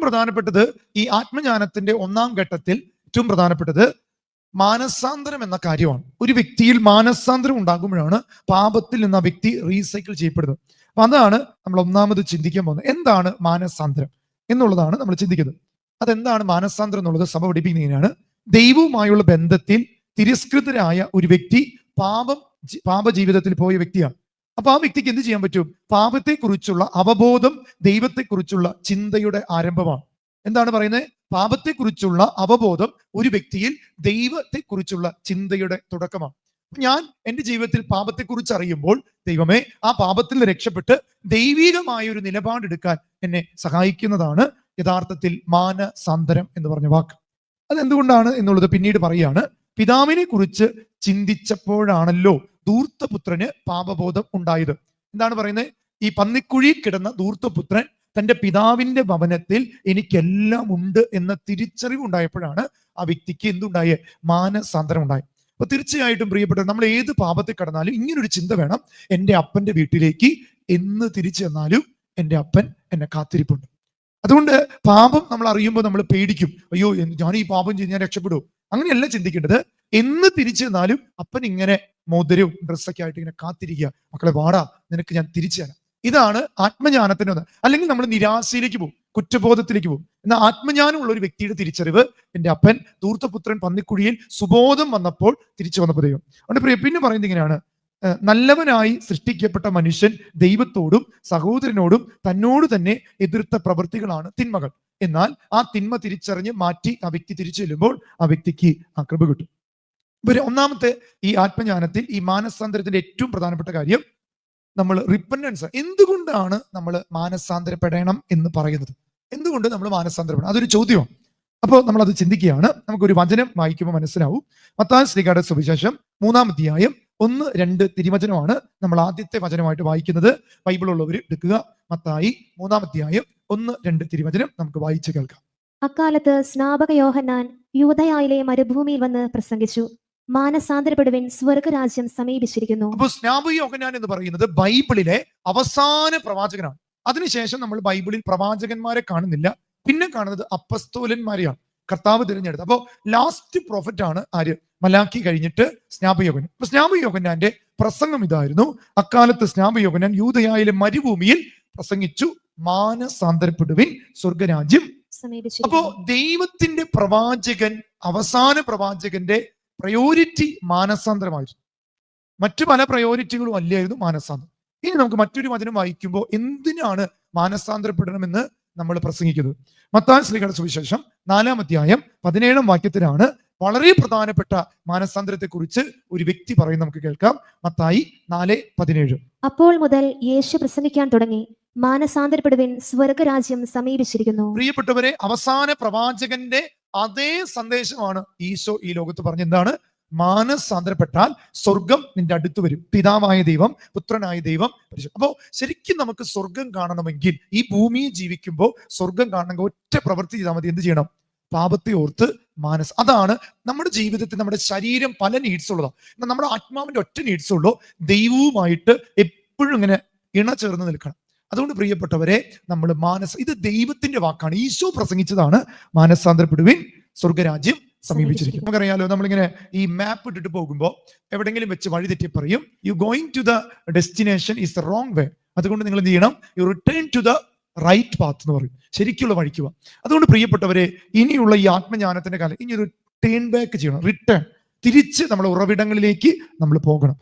ഏറ്റവും പ്രധാനപ്പെട്ടത് ഈ ആത്മജ്ഞാനത്തിന്റെ ഒന്നാം ഘട്ടത്തിൽ ഏറ്റവും പ്രധാനപ്പെട്ടത് മാനസാന്തരം എന്ന കാര്യമാണ്. ഒരു വ്യക്തിയിൽ മാനസാന്തരം ഉണ്ടാകുമ്പോഴാണ് പാപത്തിൽ നിന്ന് ആ വ്യക്തി റീസൈക്കിൾ ചെയ്യപ്പെടുന്നത്. അപ്പൊ അതാണ് നമ്മൾ ഒന്നാമത് ചിന്തിക്കാൻ പോകുന്നത്. എന്താണ് മാനസാന്തരം എന്നുള്ളതാണ് നമ്മൾ ചിന്തിക്കുന്നത്. അതെന്താണ് മാനസാന്തരം എന്നുള്ളത് സഭ പഠിപ്പിക്കുന്നതിനാണ്. ദൈവവുമായുള്ള ബന്ധത്തിൽ തിരസ്കൃതരായ ഒരു വ്യക്തി പാപം പാപ ജീവിതത്തിൽ പോയ വ്യക്തിയാണ്. അപ്പൊ ആ വ്യക്തിക്ക് എന്ത് ചെയ്യാൻ പറ്റും? പാപത്തെക്കുറിച്ചുള്ള അവബോധം ദൈവത്തെക്കുറിച്ചുള്ള ചിന്തയുടെ ആരംഭമാണ്. എന്താണ് പറയുന്നത്? പാപത്തെക്കുറിച്ചുള്ള അവബോധം ഒരു വ്യക്തിയിൽ ദൈവത്തെക്കുറിച്ചുള്ള ചിന്തയുടെ തുടക്കമാണ്. ഞാൻ എന്റെ ജീവിതത്തിൽ പാപത്തെക്കുറിച്ച് അറിയുമ്പോൾ ദൈവമേ ആ പാപത്തിൽ രക്ഷപ്പെട്ട് ദൈവികമായ ഒരു നിലപാടെടുക്കാൻ എന്നെ സഹായിക്കുന്നതാണ് യഥാർത്ഥത്തിൽ മാനസാന്തരം എന്ന് പറഞ്ഞ വാക്ക്. അതെന്തുകൊണ്ടാണ് എന്നുള്ളത് പിന്നീട് പറയാണ്. പിതാവിനെ കുറിച്ച് ചിന്തിച്ചപ്പോഴാണല്ലോ ധൂർത്തപുത്രന് പാപബോധം ഉണ്ടായത്. എന്താണ് പറയുന്നത്? ഈ പന്നിക്കുഴി കിടന്ന ധൂർത്തപുത്രൻ തന്റെ പിതാവിന്റെ ഭവനത്തിൽ എനിക്കെല്ലാം ഉണ്ട് എന്ന തിരിച്ചറിവ് ഉണ്ടായപ്പോഴാണ് ആ വ്യക്തിക്ക് എന്തുണ്ടായ? മാനസാന്തരം ഉണ്ടായി അപ്പൊ തീർച്ചയായിട്ടും പ്രിയപ്പെട്ട നമ്മൾ ഏത് പാപത്തിൽ കടന്നാലും ഇങ്ങനൊരു ചിന്ത വേണം. എന്റെ അപ്പന്റെ വീട്ടിലേക്ക് എന്ന് തിരിച്ചു ചെന്നാലും എന്റെ അപ്പൻ എന്നെ കാത്തിരിപ്പുണ്ട്. അതുകൊണ്ട് പാപം നമ്മൾ അറിയുമ്പോൾ നമ്മൾ പേടിക്കും. അയ്യോ ഞാൻ ഈ പാപം ചെയ്ത് ഞാൻ രക്ഷപ്പെടുമോ അങ്ങനെയല്ല ചിന്തിക്കേണ്ടത്. എന്ന് തിരിച്ചു തന്നാലും അപ്പൻ ഇങ്ങനെ മോതിരവും ഡ്രസ്സൊക്കെ ആയിട്ട് ഇങ്ങനെ കാത്തിരിക്കുക. മക്കളെ വാടാ നിനക്ക് ഞാൻ തിരിച്ചു തരാം. ഇതാണ് ആത്മജ്ഞാനത്തിന്റെ ഒന്ന് അല്ലെങ്കിൽ നമ്മൾ നിരാശയിലേക്ക് പോകും കുറ്റബോധത്തിലേക്ക് പോകും. എന്നാൽ ആത്മജ്ഞാനമുള്ള ഒരു വ്യക്തിയുടെ തിരിച്ചറിവ് എന്റെ അപ്പൻ ധൂർത്തപുത്രൻ പന്നിക്കുഴിയിൽ സുബോധം വന്നപ്പോൾ തിരിച്ചു വന്നപ്പോൾ ദൈവം. അതുകൊണ്ട് പ്രിയ പിന്നെ പറയുന്നത് ഇങ്ങനെയാണ്. നല്ലവനായി സൃഷ്ടിക്കപ്പെട്ട മനുഷ്യൻ ദൈവത്തോടും സഹോദരനോടും തന്നോട് തന്നെ എതിർത്ത പ്രവൃത്തികളാണ് തിന്മകൾ. എന്നാൽ ആ തിന്മ തിരിച്ചറിഞ്ഞ് മാറ്റി ആ വ്യക്തി തിരിച്ചു ചെല്ലുമ്പോൾ ആ വ്യക്തിക്ക് ആ കൃപ കിട്ടും. ഒരു ഒന്നാമത്തെ ഈ ആത്മജ്ഞാനത്തിൽ ഈ മാനസാന്തരത്തിന്റെ ഏറ്റവും പ്രധാനപ്പെട്ട കാര്യം നമ്മൾ റിപ്പൻഡൻസ് എന്തുകൊണ്ടാണ് നമ്മൾ മാനസാന്തരപ്പെടണം എന്ന് പറയുന്നത്? എന്തുകൊണ്ട് നമ്മൾ മാനസാന്തരപ്പെടണം? അതൊരു ചോദ്യമാണ്. അപ്പോൾ നമ്മൾ അത് ചിന്തിക്കുകയാണ്. നമുക്കൊരു വചനം വായിക്കുമ്പോൾ മനസ്സിലാവും. മത്താൻ ശ്രീകാട സുവിശേഷം മൂന്നാം അധ്യായം ഒന്ന് രണ്ട് തിരുവചനമാണ് നമ്മൾ ആദ്യത്തെ വചനമായിട്ട് വായിക്കുന്നത്. ബൈബിൾ ഉള്ളവർ എടുക്കുക. മത്തായി മൂന്നാം അധ്യായം ഒന്ന് രണ്ട് തിരുവചനം നമുക്ക് വായിച്ചു കേൾക്കാം. അക്കാലത്ത് സ്നാപക യോഹന്നാൻ യൂതയായിലെ മരുഭൂമിയിൽ വന്ന് പ്രസംഗിച്ചു. മാനസാന്തരപ്പെടുവിൻ സ്വർഗരാജ്യം സമീപിച്ചിരിക്കുന്നു. അപ്പൊ സ്നാപക യോഹനാൻ എന്ന് പറയുന്നത് ബൈബിളിലെ അവസാന പ്രവാചകനാണ്. അതിനുശേഷം നമ്മൾ ബൈബിളിൽ പ്രവാചകന്മാരെ കാണുന്നില്ല. പിന്നെ കാണുന്നത് അപ്പസ്തോലന്മാരെയാണ്. കർത്താവ് തിരഞ്ഞെടുത്തത്. അപ്പോൾ ലാസ്റ്റ് പ്രോഫിറ്റ് ആണ് ആര്? മലാക്കി കഴിഞ്ഞിട്ട് സ്നാപയോഗൻ അപ്പൊ സ്നാപയോഗനാന്റെ പ്രസംഗം ഇതായിരുന്നു. അക്കാലത്ത് സ്നാപയോഗനൻ യൂതയായിലെ മരുഭൂമിയിൽ പ്രസംഗിച്ചു. മാനസാന്തരപ്പെടുവിൻ സ്വർഗരാജ്യം അപ്പോ ദൈവത്തിന്റെ പ്രവാചകൻ അവസാന പ്രവാചകന്റെ പ്രയോറിറ്റി മാനസാന്തരമായിരുന്നു. മറ്റു പല പ്രയോരിറ്റികളും അല്ലായിരുന്നു മാനസാന്തരം. ഇനി നമുക്ക് മറ്റൊരു വചനം വായിക്കുമ്പോൾ എന്തിനാണ് മാനസാന്തരപ്പെടണമെന്ന് നമ്മൾ പ്രസംഗിക്കുന്നത്? മത്താൻ ശ്രീകളുടെ സുവിശേഷം നാലാം അധ്യായം പതിനേഴാം വാക്യത്തിലാണ് വളരെ പ്രധാനപ്പെട്ട മാനസാന്തരത്തെ കുറിച്ച് ഒരു വ്യക്തി പറയും നമുക്ക് കേൾക്കാം. മത്തായി നാല് പതിനേഴ്. അപ്പോൾ മുതൽ യേശു പ്രസംഗിക്കാൻ തുടങ്ങി. മാനസാന്തരപ്പെടുവിൻ സ്വർഗരാജ്യം സമീപിച്ചിരിക്കുന്നു. പ്രിയപ്പെട്ടവരെ അവസാന പ്രവാചകന്റെ അതേ സന്ദേശമാണ് ഈശോ ഈ ലോകത്ത് പറഞ്ഞ എന്താണ് മാനസാന്തരപ്പെട്ടാൽ സ്വർഗം നിന്റെ അടുത്ത് വരും. പിതാവായ ദൈവം പുത്രനായ ദൈവം അപ്പോൾ അപ്പോ ശരിക്കും നമുക്ക് സ്വർഗം കാണണമെങ്കിൽ ഈ ഭൂമിയിൽ ജീവിക്കുമ്പോൾ സ്വർഗം കാണണമെങ്കിൽ ഒറ്റ പ്രവൃത്തി ചെയ്താൽ മതി. എന്ത് ചെയ്യണം? പാപത്തെ ഓർത്ത് മാനസ് അതാണ് നമ്മുടെ ജീവിതത്തിൽ നമ്മുടെ ശരീരം പല നീഡ്സ് ഉള്ളതാണ് നമ്മുടെ ആത്മാവിന്റെ ഒറ്റ നീഡ്സ് ഉള്ളൂ ദൈവവുമായിട്ട് എപ്പോഴും ഇങ്ങനെ ഇണ ചേർന്ന് നിൽക്കണം. അതുകൊണ്ട് പ്രിയപ്പെട്ടവരെ നമ്മൾ മാനസ ഇത് ദൈവത്തിന്റെ വാക്കാണ്. ഈശോ പ്രസംഗിച്ചതാണ് മാനസാന്തരപ്പെടുവിൻ സ്വർഗരാജ്യം സമീപിച്ചിരിക്കും നമുക്കറിയാലോ നമ്മളിങ്ങനെ ഈ മാപ്പ് ഇട്ടിട്ട് പോകുമ്പോൾ എവിടെങ്കിലും വെച്ച് വഴി തെറ്റി പറയും you going to the destination is the wrong way അതുകൊണ്ട് നിങ്ങൾ എന്ത് ചെയ്യണം? You return to the right path എന്ന് പറയും. ശരിക്കുള്ള വഴിക്കുക അതുകൊണ്ട് പ്രിയപ്പെട്ടവരെ ഇനിയുള്ള ഈ ആത്മജ്ഞാനത്തിന്റെ കാലം ഇനി ഒരു ടേൺ ബാക്ക് ചെയ്യണം. റിട്ടേൺ തിരിച്ച് നമ്മുടെ ഉറവിടങ്ങളിലേക്ക് നമ്മൾ പോകണം.